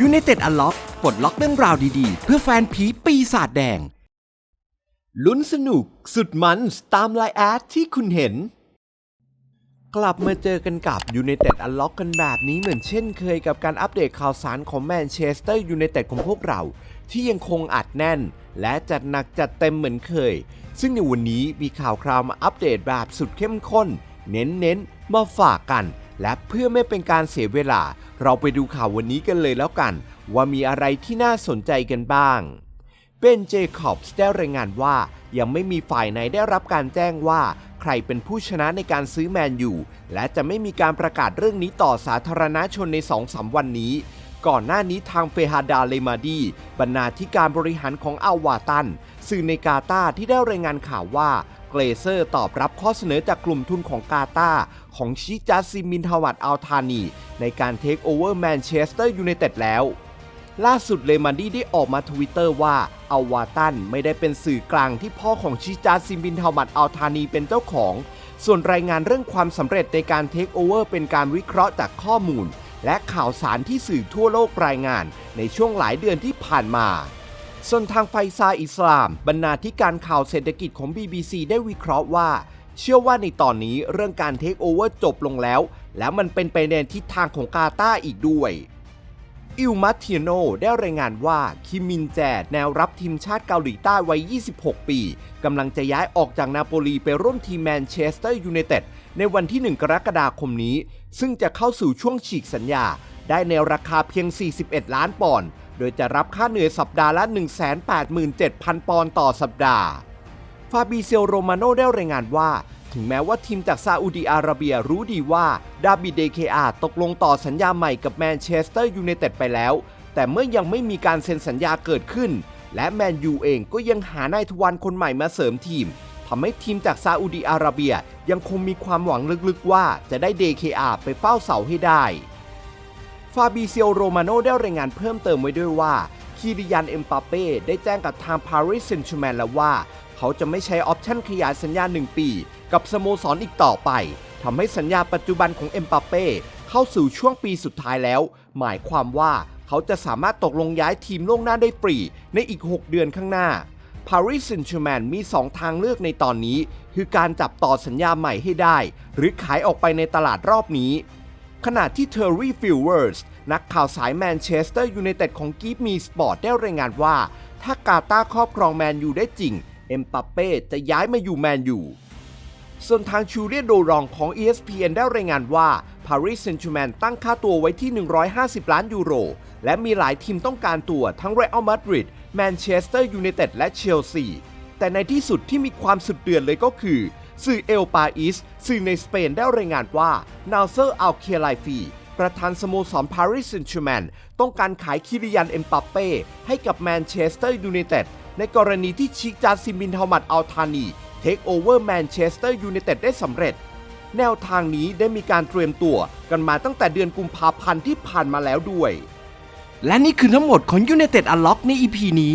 ยู i นเต็ดอัลล็อกปลดล็อกเรื่องราวดีๆ เพื่อแฟนผีปีศาจแดง ลุ้นสนุกสุดมันตามไลน์แอดที่คุณเห็น กลับมาเจอกันกับ United Unlock กันแบบนี้เหมือนเช่นเคยกับการอัปเดตข่าวสารของแมนเชสเตอร์ยูไนเต็ดของพวกเรา ที่ยังคงอัดแน่น และจัดหนักจัดเต็มเหมือนเคย ซึ่งในวันนี้มีข่าวคราวมาอัปเดตแบบสุดเข้มข้น เน้นๆมาฝากกัน และเพื่อไม่เป็นการเสียเวลา เราไปดูข่าววันนี้กันเลยแล้วกัน ว่ามีอะไรที่น่าสนใจกันบ้างเบนเจคอบส์ได้รายงานว่า ยังไม่มีฝ่ายไหนได้รับการแจ้งว่า ใครเป็นผู้ชนะในการซื้อแมนยูและจะไม่มีการประกาศเรื่องนี้ต่อสาธารณชนใน2-3วันนี้ก่อนหน้านี้ทางเฟฮาดาเลมาดี บรรณาธิการบริหารของอาวาตัน สื่อในกาตาที่ได้รายงานข่าวว่า เกรเซอร์ตอบรับข้อเสนอจากกลุ่มทุนของกาตาของชิจัสซิมินทวัตอัลทานี ในการเทคโอเวอร์แมนเชสเตอร์ยูไนเต็ดแล้ว ล่าสุดเลมันดี้ได้ออกมาทวิตเตอร์ว่าอาวาตันไม่ได้เป็นสื่อกลางที่พ่อของชิจาซิมบินทามัดอัลทานีเป็นเจ้าของ ส่วนรายงานเรื่องความสำเร็จในการเทคโอเวอร์เป็นการวิเคราะห์จากข้อมูล และข่าวสารที่สื่อทั่วโลกรายงาน ในช่วงหลายเดือนที่ผ่านมา ส่วนทางไฟซาอิสลาม บรรณาธิการข่าวเศรษฐกิจของ BBC ได้วิเคราะห์ว่า เชื่อว่าในตอนนี้เรื่องการเทคโอเวอร์จบลงแล้ว และมันเป็นไปในทิศทางของกาตาร์อีกด้วย อิลมาเทียโนได้รายงานว่า คิมมินแจแนวรับทีมชาติเกาหลีใต้วัย 26 ปีกำลังจะย้ายออกจากนาโปลีไปร่วมทีมแมนเชสเตอร์ยูไนเต็ดในวันที่ 1 กรกฎาคมนี้ ซึ่งจะเข้าสู่ช่วงฉีกสัญญาได้ในราคาเพียง 41 ล้านปอนด์โดยจะรับค่าเหนื่อยสัปดาห์ละ 187,000 ปอนด์ต่อสัปดาห์ ฟาบิเซลโรมาโนได้รายงานว่า ถึงแม้ว่าทีมจากซาอุดีอาระเบียรู้ดีว่าดาบิเดเคอาตกลงต่อสัญญาใหม่กับแมนเชสเตอร์ยูไนเต็ดไปแล้ว แต่เมื่อยังไม่มีการเซ็นสัญญาเกิดขึ้น และแมนยูเองก็ยังหานายทวารคนใหม่มาเสริมทีมทำให้ทีมจากซาอุดีอาระเบียยังคงมีความหวังลึกๆว่าจะได้เดเคอาไปเฝ้าเสาให้ได้ ฟาบิเซียโรมาโนได้รายงานเพิ่มเติมไว้ด้วยว่าคีริยันเอ็มปาเป้ได้แจ้งกับทางปารีสเซนต์แชร์แมนแล้วว่า เขาจะไม่ใช้ออปชั่นขยายสัญญา 1 ปี กับสโมสรอีกต่อไปทำให้สัญญาปัจจุบันของเอ็มปาเป้เข้าสู่ช่วงปีสุดท้ายแล้ว หมายความว่าเขาจะสามารถตกลงย้ายทีมล่วงหน้าได้ฟรีในอีก 6 เดือนข้างหน้า Paris Saint-Germain มี 2 ทางเลือกในตอนนี้ คือการจับต่อสัญญาใหม่ให้ได้ หรือขายออกไปในตลาดรอบนี้ ขณะที่เทอร์รี่ฟิลเวอร์สนักข่าวสายแมนเชสเตอร์ยูไนเต็ดของกีฟมีสปอร์ตได้รายงานว่า ถ้ากาตาครอบครองแมนยูได้จริง เอ็มปัปเป้จะย้ายมาอยู่แมนยูส่วนทางชูเรียโดรองของ ESPN ได้รายงานว่า Paris Saint-Germain ตั้งค่าตัวไว้ที่ 150 ล้านยูโร และมีหลายทีมต้องการตัวทั้ง Real Madrid Manchester United และเชลซี แต่ในที่สุดที่มีความสุดเดือดเลยก็คือ สื่อเอลปาอิส สื่อในสเปนได้รายงานว่า นาเซอร์อัลเคไลฟี ประธานสโมสรปารีสเซนต์แชร์แมนต้องการขายคิริยันเอ็มปัปเป้ให้กับแมนเชสเตอร์ยูไนเต็ดในกรณีที่ชิกจาซิมินทามัดอัลทานี เทคโอเวอร์แมนเชสเตอร์ยูไนเต็ดได้สำเร็จ แนวทางนี้ได้มีการเตรียมตัวกันมาตั้งแต่เดือนกุมภาพันธ์ที่ผ่านมาแล้วด้วย และนี่คือทั้งหมดของ United Unlock ใน EP นี้